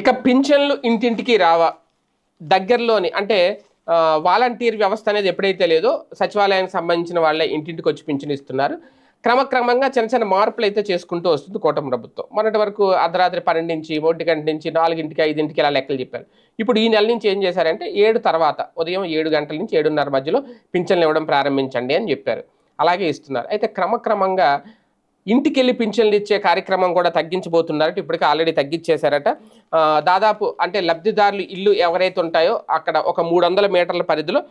ఇక పింఛన్లు ఇంటింటికి రావా. దగ్గరలోని అంటే వాలంటీర్ వ్యవస్థ అనేది ఎప్పుడైతే లేదో సచివాలయానికి సంబంధించిన వాళ్ళే ఇంటింటికి వచ్చి పింఛన్ ఇస్తున్నారు. క్రమక్రమంగా చిన్న చిన్న మార్పులు అయితే చేసుకుంటూ వస్తుంది కూటమి ప్రభుత్వం. మొన్నటి వరకు అర్ధరాత్రి పన్నెండు నుంచి ఒంటి గంట నుంచి నాలుగింటికి ఐదింటికి ఇలా లెక్కలు చెప్పారు. ఇప్పుడు ఈ నెల నుంచి ఏం చేశారంటే ఏడు తర్వాత ఉదయం ఏడు గంటల నుంచి ఏడున్నర మధ్యలో పింఛన్లు ఇవ్వడం ప్రారంభించండి అని చెప్పారు. అలాగే ఇస్తున్నారు. అయితే క్రమక్రమంగా ఇంటికి వెళ్ళి పింఛన్లు ఇచ్చే కార్యక్రమం కూడా తగ్గించబోతున్నారట. ఇప్పటికే ఆల్రెడీ తగ్గించేశారట. దాదాపు అంటే లబ్ధిదారులు ఇల్లు ఎవరైతే ఉంటాయో అక్కడ ఒక మూడు వందల మీటర్ల పరిధిలో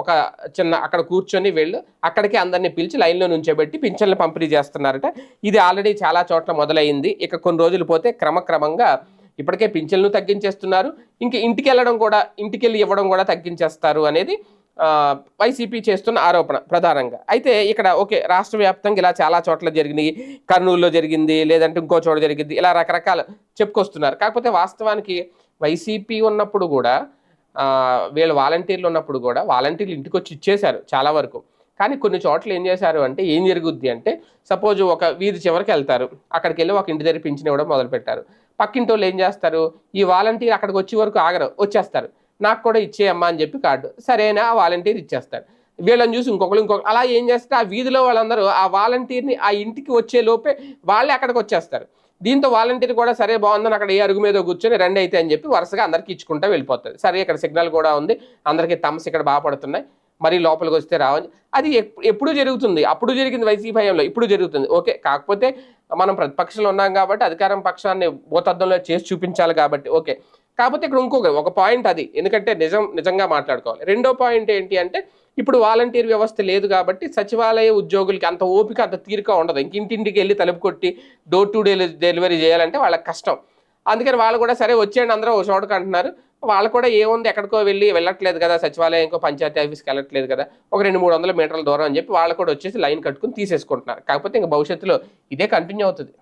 ఒక చిన్న అక్కడ కూర్చొని వెళ్ళు అక్కడికి అందరినీ పిలిచి లైన్లో నుంచోబెట్టి పింఛన్లు పంపిణీ చేస్తున్నారట. ఇది ఆల్రెడీ చాలా చోట్ల మొదలైంది. ఇక కొన్ని రోజులు పోతే క్రమక్రమంగా ఇప్పటికే పింఛన్లు తగ్గించేస్తున్నారు. ఇంక ఇంటికి వెళ్ళడం కూడా ఇంటికి వెళ్ళి ఇవ్వడం కూడా తగ్గించేస్తారు అనేది వైసీపీ చేస్తున్న ఆరోపణ ప్రధానంగా. అయితే ఇక్కడ ఓకే రాష్ట్ర వ్యాప్తంగా ఇలా చాలా చోట్ల జరిగినాయి. కర్నూలులో జరిగింది లేదంటే ఇంకో చోట జరిగింది. ఇలా రకరకాల చెప్పుకొస్తున్నారు. కాకపోతే వాస్తవానికి వైసీపీ ఉన్నప్పుడు కూడా వీళ్ళు వాలంటీర్లు ఉన్నప్పుడు కూడా వాలంటీర్లు ఇంటికి వచ్చి ఇచ్చేశారు చాలా వరకు. కానీ కొన్ని చోట్ల ఏం చేశారు అంటే ఏం జరుగుద్ది అంటే సపోజ్ ఒక వీధి చివరికి వెళ్తారు. అక్కడికి వెళ్ళి ఒక ఇంటి దగ్గర పింఛన్ ఇవ్వడం మొదలుపెట్టారు. పక్కింటి వాళ్ళు ఏం చేస్తారు? ఈ వాలంటీర్ అక్కడికి వచ్చే వరకు ఆగరు వచ్చేస్తారు. నాకు కూడా ఇచ్చేయమ్మా అని చెప్పి కార్డు. సరేనా ఆ వాలంటీర్ ఇచ్చేస్తాడు. వీళ్ళని చూసి ఇంకొకరు ఇంకొకరు అలా ఏం చేస్తే ఆ వీధిలో వాళ్ళందరూ ఆ వాలంటీర్ని ఆ ఇంటికి వచ్చే లోపే వాళ్ళే అక్కడికి వచ్చేస్తారు. దీంతో వాలంటీర్ కూడా సరే బాగుందని అక్కడ ఏ అరుగు మీద కూర్చొని రెండు అయితే అని చెప్పి వరుసగా అందరికి ఇచ్చుకుంటా వెళ్ళిపోతుంది సరే ఇక్కడ సిగ్నల్ కూడా ఉంది. అందరికీ తమస్ ఇక్కడ బాగా పడుతున్నాయి. మరి లోపలికి వస్తే రావని. అది ఎప్పుడు జరుగుతుంది. అప్పుడు జరిగింది వైసీపీ హయాంలో ఇప్పుడు జరుగుతుంది. ఓకే కాకపోతే మనం ప్రతిపక్షంలో ఉన్నాం కాబట్టి అధికారం పక్షాన్ని భూతద్దంలో చేసి చూపించాలి కాబట్టి. ఓకే కాకపోతే ఇక్కడ ఇంకొక ఒక పాయింట్ అది. ఎందుకంటే నిజం నిజంగా మాట్లాడుకోవాలి. రెండో పాయింట్ ఏంటి అంటే ఇప్పుడు వాలంటీర్ వ్యవస్థ లేదు కాబట్టి సచివాలయ ఉద్యోగులకి అంత ఓపిక అంత తీరిక ఉండదు. ఇంక ఇంటింటికి వెళ్ళి తలుపు కొట్టి డోర్ టు డెలివరీ చేయాలంటే వాళ్ళకి కష్టం. అందుకని వాళ్ళు కూడా సరే వచ్చేయండి అందరూ ఒక చోటకు అంటున్నారు. వాళ్ళు కూడా ఏముంది ఎక్కడికో వెళ్ళి వెళ్ళట్లేదు కదా సచివాలయం ఇంకో పంచాయతీ ఆఫీస్కి వెళ్ళట్లేదు కదా ఒక రెండు మూడు వందల మీటర్ల దూరం అని చెప్పి వాళ్ళు కూడా వచ్చేసి లైన్ కట్టుకుని తీసేసుకుంటున్నారు. కాకపోతే ఇంకా భవిష్యత్తులో ఇదే కంటిన్యూ అవుతుంది.